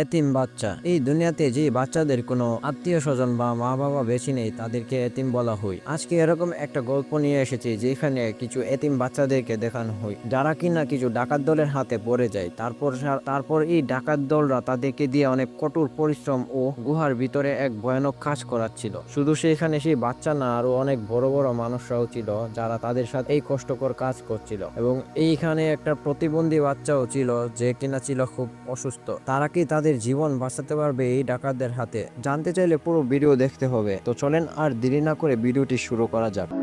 এতিম বাচ্চা। এই দুনিয়াতে যে বাচ্চাদের কোনো আত্মীয় স্বজন বা মা বাবা বেশি নেই, তাদেরকে এতিম বলা হয়। আজকে এরকম একটা গল্প নিয়ে এসেছি, যেখানে কিছু এতিম বাচ্চাদেরকে দেখানো হয়। যারা কিনা কিছু ডাকাত দলের হাতে পড়ে যায়, তারপর তারপর এই ডাকাত দলরা তাদেরকে দিয়ে অনেক কঠোর পরিশ্রম ও গুহার ভিতরে এক ভয়ানক কাজ করাচ্ছিল। শুধু সেখানে সেই বাচ্চা না, আরও অনেক বড় বড় মানুষরাও ছিল, যারা তাদের সাথে এই কষ্টকর কাজ করছিল। এবং এইখানে একটা প্রতিবন্ধী বাচ্চাও ছিল, যে কিনা ছিল খুব অসুস্থ। তারা কি তাদের জীবন বাঁচাতে পারবে এই ডাকাতদের হাতে। জানতে চাইলে পুরো ভিডিও দেখতে হবে। তো চলেন আর দেরি না করে ভিডিওটি শুরু করা যাক।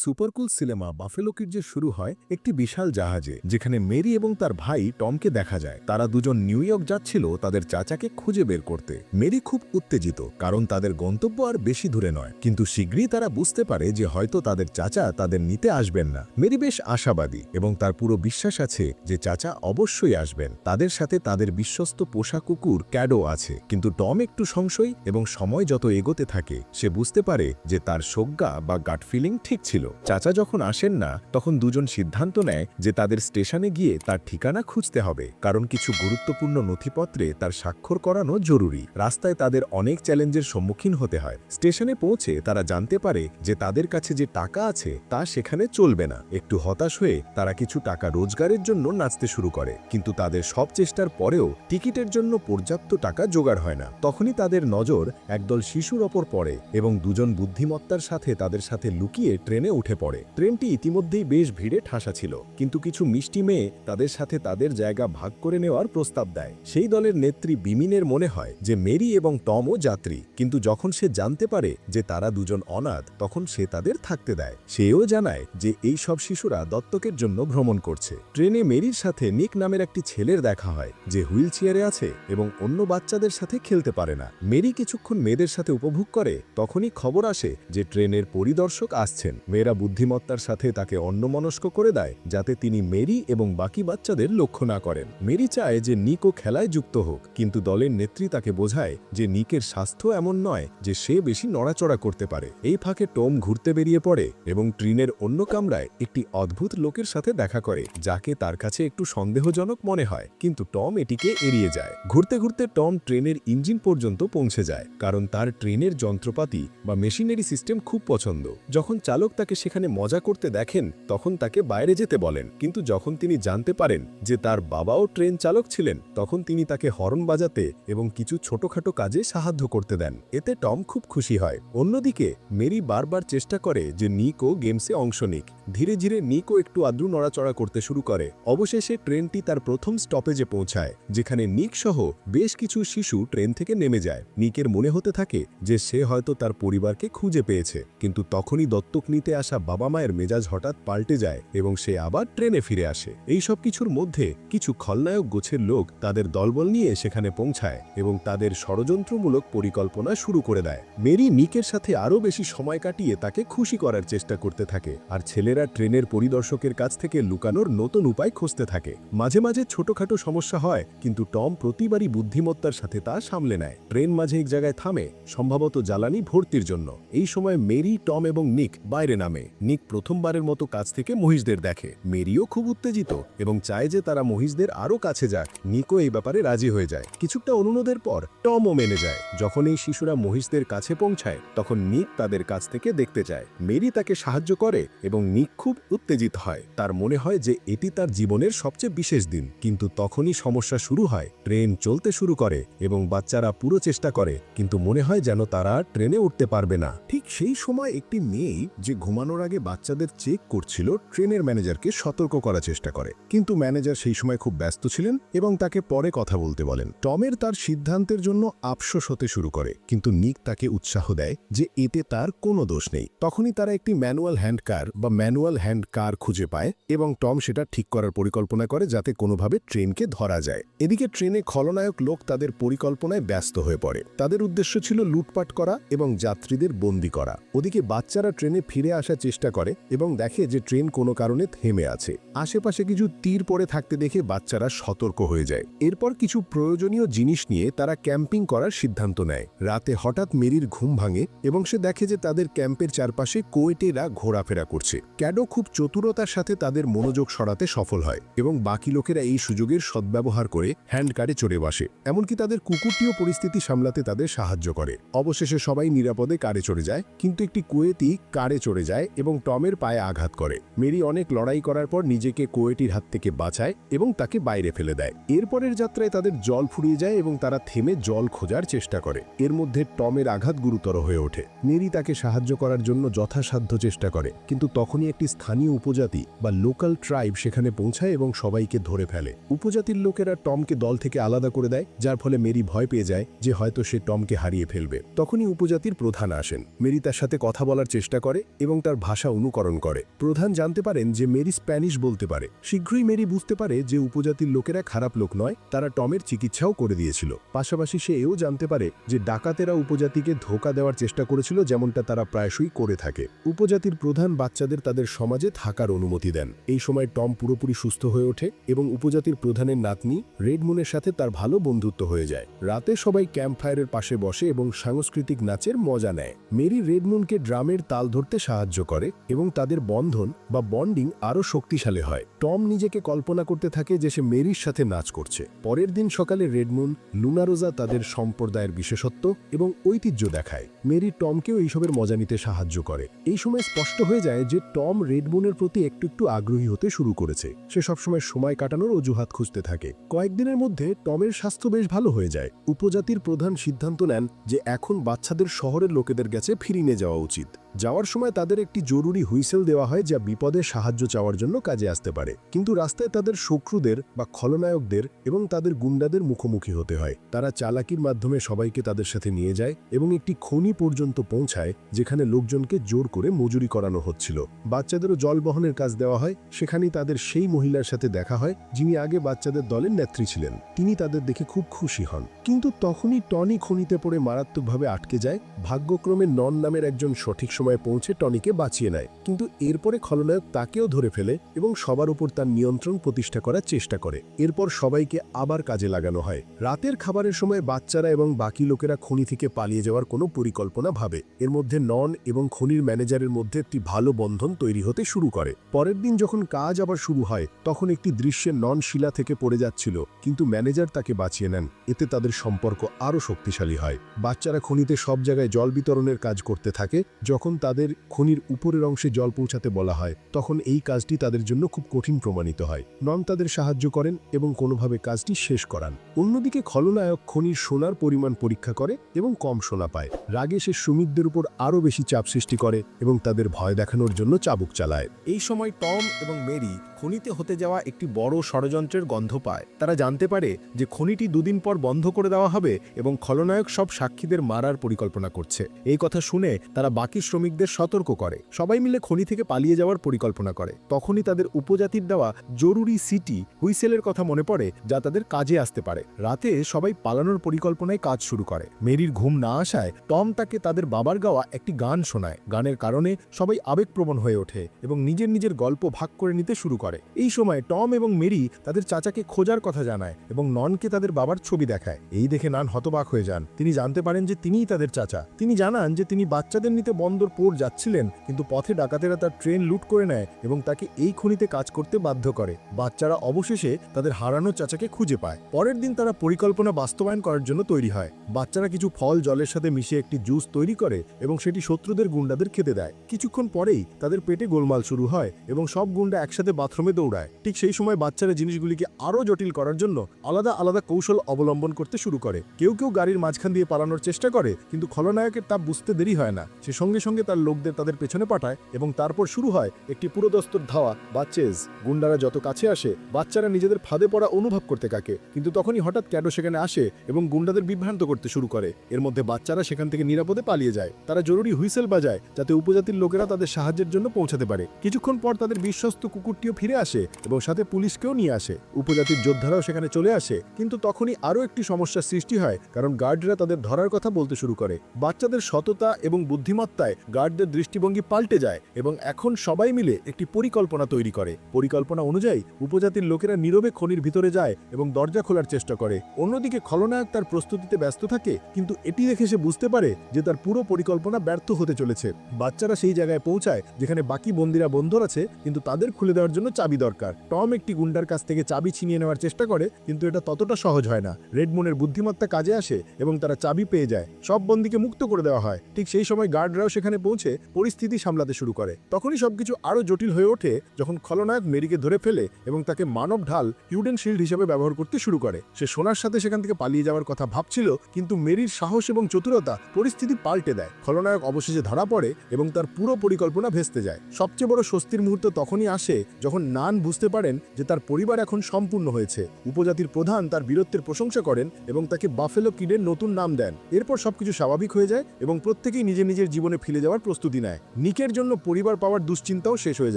সুপারকুল সিনেমা বাফেলোকির যে শুরু হয়, একটি বিশাল জাহাজে, যেখানে মেরি এবং তার ভাই টমকে দেখা যায়। তারা দুজন নিউ ইয়র্ক যাচ্ছিল তাদের চাচাকে খুঁজে বের করতে। মেরি খুব উত্তেজিত, কারণ তাদের গন্তব্য আর বেশি দূরে নয়। কিন্তু শীঘ্রই তারা বুঝতে পারে যে হয়তো তাদের চাচা তাদের নিতে আসবেন না। মেরি বেশ আশাবাদী এবং তার পুরো বিশ্বাস আছে যে চাচা অবশ্যই আসবেন। তাদের সাথে তাদের বিশ্বস্ত পোষা কুকুর ক্যাডো আছে। কিন্তু টম একটু সংশয় এবং সময় যত এগোতে থাকে, সে বুঝতে পারে যে তার সজ্ঞা বা গাট ফিলিং ঠিক ছিল। চাচা যখন আসেন না, তখন দুজন সিদ্ধান্ত নেয় যে তাদের স্টেশনে গিয়ে তার ঠিকানা খুঁজতে হবে, কারণ কিছু গুরুত্বপূর্ণ নথিপত্রে তার স্বাক্ষর করানো জরুরি। রাস্তায় তাদের অনেক চ্যালেঞ্জের সম্মুখীন হতে হয়। স্টেশনে পৌঁছে তারা জানতে পারে যে তাদের কাছে যে টাকা আছে, তা সেখানে চলবে না। একটু হতাশ হয়ে তারা কিছু টাকা রোজগারের জন্য নাচতে শুরু করে। কিন্তু তাদের সব চেষ্টার পরেও টিকিটের জন্য পর্যাপ্ত টাকা জোগাড় হয় না। তখনই তাদের নজর একদল শিশুর ওপর পড়ে এবং দুজন বুদ্ধিমত্তার সাথে তাদের সাথে লুকিয়ে ট্রেনে উঠে পড়ে। ট্রেনটি ইতিমধ্যেই বেশ ভিড়ে ঠাসা ছিল, কিন্তু কিছু মিষ্টি মেয়ে তাদের সাথে তাদের জায়গা ভাগ করে নেওয়ার প্রস্তাব দেয়। সেই দলের নেত্রী বিমিনের মনে হয় যে, মেরি এবং টমও যাত্রী, কিন্তু যখন সে জানতে পারে যে তারা দুজন অনাথ, তখন সে তাদের থাকতে দেয়। সেও জানায় যে, এই সব শিশুরা দত্তকের জন্য ভ্রমণ করছে। ট্রেনে মেরির সাথে নিক নামের একটি ছেলের দেখা হয়, যে হুইল চেয়ারে আছে এবং অন্য বাচ্চাদের সাথে খেলতে পারে না। মেরি কিছুক্ষণ মেয়েদের সাথে উপভোগ করে, তখনই খবর আসে যে, ট্রেনের পরিদর্শক আসছেন। মেয়েরা বুদ্ধিমত্তার সাথে তাকে অন্যমনস্ক করে দেয়, যাতে তিনি মেরি এবং বাকি বাচ্চাদের লক্ষ্য না করেন। মেরি চায় যে নিকও খেলায় যুক্ত হোক, কিন্তু দলের নেত্রী তাকে বোঝায় যে নিকের স্বাস্থ্য এমন নয় যে সে বেশি নড়াচড়া করতে পারে। এই ফাঁকে টম ঘুরতে বেরিয়ে পড়ে এবং ট্রিনের অন্য কামরায় একটি অদ্ভুত লোকের সাথে দেখা করে, যাকে তার কাছে একটু সন্দেহজনক মনে হয়, কিন্তু টম এটিকে এড়িয়ে যায়। ঘুরতে ঘুরতে টম ট্রেনের ইঞ্জিন পর্যন্ত পৌঁছে যায়, কারণ তার ট্রেনের যন্ত্রপাতি বা মেশিনারি সিস্টেম খুব পছন্দ। যখন চালক তাকে সেখানে মজা করতে দেখেন, তখন তাকে বাইরে যেতে বলেন। কিন্তু যখন তিনি জানতে পারেন যে তার বাবাও ট্রেন চালক ছিলেন, তখন তিনি তাকে হর্ন বাজাতে এবং কিছু ছোটখাটো কাজে সাহায্য করতে দেন। এতে টম খুব খুশি হয়। অন্যদিকে, মেরি বারবার চেষ্টা করে যে নিকও গেমসে অংশ নিক। ধীরে ধীরে নিকও একটু আদ্রু নড়াচড়া করতে শুরু করে। অবশেষে ট্রেনটি তার প্রথম স্টপেজে পৌঁছায়, যেখানে নিক সহ বেশ কিছু শিশু ট্রেন থেকে নেমে যায়। নিকের মনে হতে থাকে যে সে হয়তো তার পরিবারকে খুঁজে পেয়েছে। কিন্তু তখনই দত্তক নিতে আসা বাবা মায়ের মেজাজ হঠাৎ পাল্টে যায় এবং সে আবার ট্রেনে ফিরে আসে। এই সব কিছুর মধ্যে কিছু খলনায়ক গোছের লোক তাদের দলবল নিয়ে সেখানে পৌঁছায় এবং তাদের ষড়যন্ত্রমূলক পরিকল্পনা শুরু করে দেয়। মেরি নিকের সাথে আরও বেশি সময় কাটিয়ে তাকে খুশি করার চেষ্টা করতে থাকে আর ছেলেরা ট্রেনের পরিদর্শকের কাছ থেকে লুকানোর নতুন উপায় খুঁজতে থাকে। মাঝে মাঝে ছোটখাটো সমস্যা হয়, কিন্তু টম প্রতিবারই বুদ্ধিমত্তার সাথে তা সামলে নেয়। ট্রেন মাঝে এক জায়গায় থামে, সম্ভবত জ্বালানি ভর্তির জন্য। এই সময় মেরি, টম এবং নিক বাইরে নামে। নিক প্রথমবারের মতো কাছ থেকে মহিষদের দেখে। মেরিও খুব উত্তেজিত এবং চায় যে তারা মহিষদের আরও কাছে যাক। নিকও এই ব্যাপারে রাজি হয়ে যায়। কিছুটা অনুরোধের পর টমও মেনে যায়। যখন এই শিশুরা মহিষদের কাছে পৌঁছায়, তখন নিক তাদের কাছ থেকে দেখতে চায় মেরি তাকে সাহায্য করে এবং নিক খুব উত্তেজিত হয়। তার মনে হয় যে এটি তার জীবনের সবচেয়ে বিশেষ দিন। কিন্তু তখনই সমস্যা শুরু হয়। ট্রেন চলতে শুরু করে এবং বাচ্চারা পুরো চেষ্টা করে। কিন্তু মনে হয় যেন তারা ট্রেনে উঠতে পারবে না। ঠিক সেই সময় একটি মেয়ে যে ঘুমানোর আগে বাচ্চাদের চেক করছিল ট্রেনের ম্যানেজারকে সতর্ক করার চেষ্টা করে। কিন্তু ম্যানেজার সেই সময় খুব ব্যস্ত ছিলেন এবং তাকে পরে কথা বলতে বলেন। টমের তার সিদ্ধান্তের জন্য আফসোস হতে শুরু করে, কিন্তু নিক তাকে উৎসাহ দেয় যে এতে তার কোনো দোষ নেই। তখনই তারা একটি ম্যানুয়াল হ্যান্ড কার বা ম্যানুয়াল হ্যান্ড কার খুঁজে পায় এবং টম সেটা ঠিক করার পরিকল্পনা করে যাতে কোনোভাবে ট্রেনকে ধরা যায়। এদিকে ট্রেনে খলনায়ক লোক তাদের পরিকল্পনায় ব্যস্ত হয়ে পড়ে। তাদের উদ্দেশ্য ছিল লুটপাট করা এবং যাত্রীদের বন্দি করা। ওদিকে বাচ্চারা ট্রেনে ফিরে আসা আসার চেষ্টা করে এবং দেখে যে ট্রেন কোনো কারণে থেমে আছে। আশেপাশে কিছু তীর পড়ে থাকতে দেখে বাচ্চারা সতর্ক হয়ে যায়। এরপর কিছু প্রয়োজনীয় জিনিস নিয়ে তারা ক্যাম্পিং করার সিদ্ধান্ত নেয়। রাতে হঠাৎ মেরির ঘুম ভাঙে এবং সে দেখে যে তাদের ক্যাম্পের চারপাশে কোয়েটেরা ঘোরাফেরা করছে। ক্যাডো খুব চতুরতার সাথে তাদের মনোযোগ সরাতে সফল হয় এবং বাকি লোকেরা এই সুযোগের সদ্ব্যবহার করে হ্যান্ড কারে চড়ে বসে। এমনকি তাদের কুকুরটিও পরিস্থিতি সামলাতে তাদের সাহায্য করে। অবশেষে সবাই নিরাপদে কারে চড়ে যায়, কিন্তু একটি কুয়েতি কারে চড়ে যায় এবং টমের পায়ে আঘাত করে। মেরি অনেক লড়াই করার পর নিজেকে কুয়েটির হাত থেকে বাঁচায় এবং তাকে বাইরে ফেলে দেয়। এরপরের যাত্রায় তাদের জল ফুরিয়ে যায় এবং তারা থেমে জল খোঁজার চেষ্টা করে। এর মধ্যে টমের আঘাত গুরুতর হয়ে ওঠে। মেরি তাকে সাহায্য করার জন্য যথাসাধ্য চেষ্টা করে, কিন্তু তখনই একটি স্থানীয় উপজাতি বা লোকাল ট্রাইব সেখানে পৌঁছায় এবং সবাইকে ধরে ফেলে। উপজাতির লোকেরা টমকে দল থেকে আলাদা করে দেয়, যার ফলে মেরি ভয় পেয়ে যায় যে হয়তো সে টমকে হারিয়ে ফেলবে। তখনই উপজাতির প্রধান আসেন। মেরি তার সাথে কথা বলার চেষ্টা করে এবং তার ভাষা অনুকরণ করে। প্রধান জানতে পারেন যে মেরি স্প্যানিশ বলতে পারে। শীঘ্রই মেরি বুঝতে পারে যে উপজাতির লোকেরা খারাপ লোক নয়, তারা টমের চিকিৎসাও করে দিয়েছিল। পাশাপাশি সে এও জানতে পারে যে ডাকাতেরা উপজাতিকে ধোকা দেওয়ার চেষ্টা করেছিল, যেমনটা তারা প্রায়শই করে থাকে। উপজাতির প্রধান বাচ্চাদের তাদের সমাজে থাকার অনুমতি দেন। এই সময় টম পুরোপুরি সুস্থ হয়ে ওঠে এবং উপজাতির প্রধানের নাতনি রেডমুনের সাথে তার ভালো বন্ধুত্ব হয়ে যায়। রাতে সবাই ক্যাম্প ফায়ারের পাশে বসে এবং সাংস্কৃতিক নাচের মজা নেয়। মেরি রেডমুনকে ড্রামের তাল ধরতে সাহায্য করে এবং তাদের বন্ধন বা বন্ডিং আরও শক্তিশালী হয়। টম নিজেকে কল্পনা করতে থাকে যে সে মেরির সাথে নাচ করছে। পরের দিন সকালে রেডমুন, লুনারোজা তাদের সম্প্রদায়ের বিশেষত্ব এবং ঐতিহ্য দেখায়। মেরি টমকেও এইসবের মজা নিতে সাহায্য করে। এই সময় স্পষ্ট হয়ে যায় যে টম রেডমুনের প্রতি একটু একটু আগ্রহী হতে শুরু করেছে। সে সবসময় সময় কাটানোর অজুহাত খুঁজতে থাকে। কয়েকদিনের মধ্যে টমের স্বাস্থ্য বেশ ভালো হয়ে যায়। উপজাতির প্রধান সিদ্ধান্ত নেন যে এখন বাচ্চাদের শহরের লোকেদের কাছে ফিরিয়ে যাওয়া উচিত। যাওয়ার সময় তাদের একটি জরুরি হুইসেল দেওয়া হয় যা বিপদে সাহায্য চাওয়ার জন্য কাজে আসতে পারে। কিন্তু রাস্তায় তাদের শত্রুদের বা খলনায়কদের এবং তাদের গুন্ডাদের মুখোমুখি হতে হয়। তারা চালাকির মাধ্যমে সবাইকে তাদের সাথে নিয়ে যায় এবং একটি খনি পর্যন্ত পৌঁছায়, যেখানে লোকজনকে জোর করে মজুরি করানো হচ্ছিল। বাচ্চাদেরও জল বহনের কাজ দেওয়া হয়। সেখানেই তাদের সেই মহিলার সাথে দেখা হয়, যিনি আগে বাচ্চাদের দলের নেত্রী ছিলেন। তিনি তাদের দেখে খুব খুশি হন। কিন্তু তখনই টনি খনিতে পড়ে মারাত্মকভাবে আটকে যায়। ভাগ্যক্রমে নন নামের একজন সঠিক সময়ে পৌঁছে টনিকে বাঁচিয়ে নেয়। কিন্তু এরপরে খলনায়ক তাকেও ধরে ফেলে এবং সবার উপর তার নিয়ন্ত্রণ প্রতিষ্ঠা করার চেষ্টা করে। এরপর সবাইকে আবার কাজে লাগানো হয়। রাতের খাবারের সময় বাচ্চারা এবং বাকি লোকেরা খনি থেকে পালিয়ে যাওয়ার কোনো পরিকল্পনা ভাবে। এর মধ্যে নন এবং খনির ম্যানেজারের মধ্যে একটি ভালো বন্ধন তৈরি হতে শুরু করে। পরের দিন যখন কাজ আবার শুরু হয়, তখন একটি দৃশ্যে নন শিলা থেকে পড়ে যাচ্ছিল, কিন্তু ম্যানেজার তাকে বাঁচিয়ে নেন। এতে তাদের সম্পর্ক আরও শক্তিশালী হয়। বাচ্চারা খনিতে সব জায়গায় জল বিতরণের কাজ করতে থাকে, যখন তাদের খনির উপরের অংশে জল পৌঁছাতে বলা হয়, তখন এই কাজটি তাদের জন্য খুব কঠিন প্রমাণিত হয়। নন তাদের সাহায্য করেন এবং কোনোভাবে কাজটি শেষ করান। অন্যদিকে খলনায়ক খনির সোনার পরিমাণ পরীক্ষা করে এবং কম সোনা পায়। রাগে সে শ্রমিকদের উপর আরও বেশি চাপ সৃষ্টি করে এবং তাদের ভয় দেখানোর জন্য চাবুক চালায়। এই সময় টম এবং মেরি খনিতে হতে যাওয়া একটি বড় ষড়যন্ত্রের গন্ধ পায়। তারা জানতে পারে যে খনিটি দুদিন পর বন্ধ করে দেওয়া হবে এবং খলনায়ক সব সাক্ষীদের মারার পরিকল্পনা করছে। এই কথা শুনে তারা বাকি শ্রমিকদের সতর্ক করে। সবাই মিলে খনি থেকে পালিয়ে যাওয়ার পরিকল্পনা করে। তখনই তাদের উপজাতির দেওয়া জরুরি সিটি হুইসেলের কথা মনে পড়ে, যা তাদের কাজে আসতে পারে। রাতে সবাই পালানোর পরিকল্পনায় কাজ শুরু করে। মেরির ঘুম না আসায় টম তাকে তাদের বাবার গাওয়া একটি গান শোনায়। গানের কারণে সবাই আবেগপ্রবণ হয়ে ওঠে এবং নিজের নিজের গল্প ভাগ করে নিতে শুরু করে। এই সময় টম এবং মেরি তাদের চাচাকে খোঁজার কথা জানায় এবং ননকে তাদের বাবার ছবি দেখায়। এই দেখে নান হতবাক হয়ে যান। তিনি জানতে পারেন যে তিনিই তাদের চাচা। তিনি জানান যে তিনি বাচ্চাদের নিতে বন্দর পোর যাচ্ছিলেন, কিন্তু পথে ডাকাতেরা তার ট্রেন লুট করে নেয় এবং তাকে এই খনিতে কাজ করতে বাধ্য করে। বাচ্চারা অবশেষে তাদের হারানো চাচাকে খুঁজে পায়। পরের দিন তারা পরিকল্পনা বাস্তবায়ন করার জন্য তৈরি হয়। বাচ্চারা কিছু ফল জলের সাথে মিশিয়ে একটি জুস তৈরি করে এবং সেটি শত্রুদের গুন্ডাদের খেতে দেয়। কিছুক্ষণ পরেই তাদের পেটে গোলমাল শুরু হয় এবং সব গুন্ডা একসাথে বাথরুমে দৌড়ায়। ঠিক সেই সময় বাচ্চারা জিনিসগুলিকে আরও জটিল করার জন্য আলাদা আলাদা কৌশল অবলম্বন করতে শুরু করে। কেউ কেউ গাড়ির মাঝখান দিয়ে পালানোর চেষ্টা করে, কিন্তু খলনায়কের তা বুঝতে দেরি হয় না। সে সঙ্গে সঙ্গে তার লোকদের তাদের পেছনে পাঠায় এবং তারপর শুরু হয় একটি পুরোদস্তর ধাওয়া বা চেজ। গুন্ডারা যত কাছে আসে, বাচ্চারা নিজেদের ফাঁদে পড়া অনুভব করতে কাকে। কিন্তু তখনই হঠাৎ ক্যাডো সেখানে আসে এবং গুন্ডাদের বিভ্রান্ত করতে শুরু করে। এর মধ্যে বাচ্চারা সেখান থেকে নিরাপদে পালিয়ে যায়। তারা জরুরি হুইসেল বাজায়, যাতে উপজাতির লোকেরা তাদের সাহায্যের জন্য পৌঁছাতে পারে। কিছুক্ষণ পর তাদের বিশ্বস্ত কুকুরটিও ফিরে ফিরে আসে এবং সাথে পুলিশকেও নিয়ে আসে। উপজাতির যোদ্ধারাও সেখানে চলে আসে। কিন্তু তখনই আরও একটি সমস্যার সৃষ্টি হয়, কারণ গার্ডরা তাদের ধরার কথা বলতে শুরু করে। বাচ্চাদের সততা এবং বুদ্ধিমত্তায় গার্ডদের দৃষ্টিভঙ্গি পাল্টে যায় এবং এখন সবাই মিলে একটি পরিকল্পনা তৈরি করে। পরিকল্পনা অনুযায়ী উপজাতির লোকেরা নীরবে খনির ভিতরে যায় এবং দরজা খোলার চেষ্টা করে। অন্যদিকে খলনায়ক তার প্রস্তুতিতে ব্যস্ত থাকে, কিন্তু এটি দেখে সে বুঝতে পারে যে তার পুরো পরিকল্পনা ব্যর্থ হতে চলেছে। বাচ্চারা সেই জায়গায় পৌঁছায়, যেখানে বাকি বন্দিরা বন্ধ আছে, কিন্তু তাদের খুলে দেওয়ার জন্য চাবি দরকার। টম একটি গুন্ডার কাছ থেকে চাবি ছিনিয়ে নেওয়ার চেষ্টা করে, কিন্তু এটা ততটা সহজ হয় না। রেডমুনের বুদ্ধিমত্তা কাজে আসে এবং তারা চাবি পেয়ে যায়। সব বন্দিকে মুক্ত করে দেওয়া হয়। ঠিক সেই সময় গার্ডরাও সেখানে পৌঁছে পরিস্থিতি সামলাতে শুরু করে। তখনই সবকিছু আরও জটিল হয়ে ওঠে যখন খলনায়ক মেরিকে ধরে ফেলে এবং তাকে মানব ঢাল হিউডেন শিল্ড হিসেবে ব্যবহার করতে শুরু করে। সে সোনার সাথে সেখান থেকে পালিয়ে যাওয়ার কথা ভাবছিল, কিন্তু মেরির সাহস এবং চতুরতা পরিস্থিতি পাল্টে দেয়। খলনায়ক অবশেষে ধরা পড়ে এবং তার পুরো পরিকল্পনা ভেস্তে যায়। সবচেয়ে বড় স্বস্তির মুহূর্ত তখনই আসে যখন নান বুঝতে পারেন যে তার পরিবার এখন সম্পূর্ণ হয়েছে। উপজাতির প্রধান তার বীরত্বের প্রশংসা করেন এবং তাকে বাফেলো কিডের নতুন নাম দেন। এরপর সবকিছু স্বাভাবিক হয়ে যায় এবং প্রত্যেকেই নিজের নিজের জীবনে ফিরে যাওয়ার প্রস্তুতি নেয়। নিকের জন্য পরিবার পাওয়ার দুশ্চিন্তাও শেষ হয়ে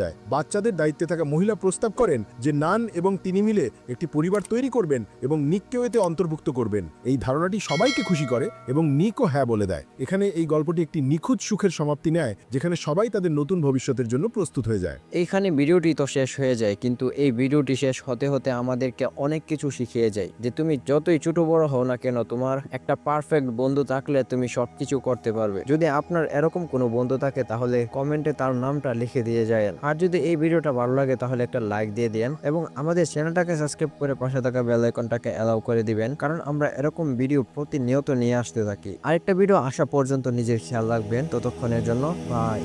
যায়। বাচ্চাদের দায়িত্বে থাকা মহিলা প্রস্তাব করেন যে নান এবং তিনি মিলে একটি পরিবার তৈরি করবেন এবং নিককেও এতে অন্তর্ভুক্ত করবেন। এই ধারণাটি সবাইকে খুশি করে এবং নিকও হ্যাঁ বলে দেয়। এখানে এই গল্পটি একটি নিখুঁত সুখের সমাপ্তি নেয়, যেখানে সবাই তাদের নতুন ভবিষ্যতের জন্য প্রস্তুত হয়ে যায়। এইখানে ভিডিওটি তো শেষ হয়ে যায়, কিন্তু এই ভিডিওটি শেষ হতে হতে আমাদেরকে অনেক কিছু শিখিয়ে যায় যে তুমি যতই ছোট বড় হও না কেন, তোমার একটা পারফেক্ট বন্ধু থাকলে তুমি সবকিছু করতে পারবে। যদি আপনার এরকম কোনো বন্ধু থাকে, তাহলে কমেন্টে তার নামটা লিখে দিয়ে যায় আর যদি এই ভিডিওটা ভালো লাগে, তাহলে একটা লাইক দিয়ে দেন এবং আমাদের চ্যানেলটাকে সাবস্ক্রাইব করে পাশে থাকা বেল আইকনটাকে অ্যালাউ করে দিবেন, কারণ আমরা এরকম ভিডিও প্রতিনিয়ত নিয়ে আসতে থাকি। আরেকটা ভিডিও আসা পর্যন্ত নিজের খেয়াল রাখবেন। ততক্ষণের জন্য বাই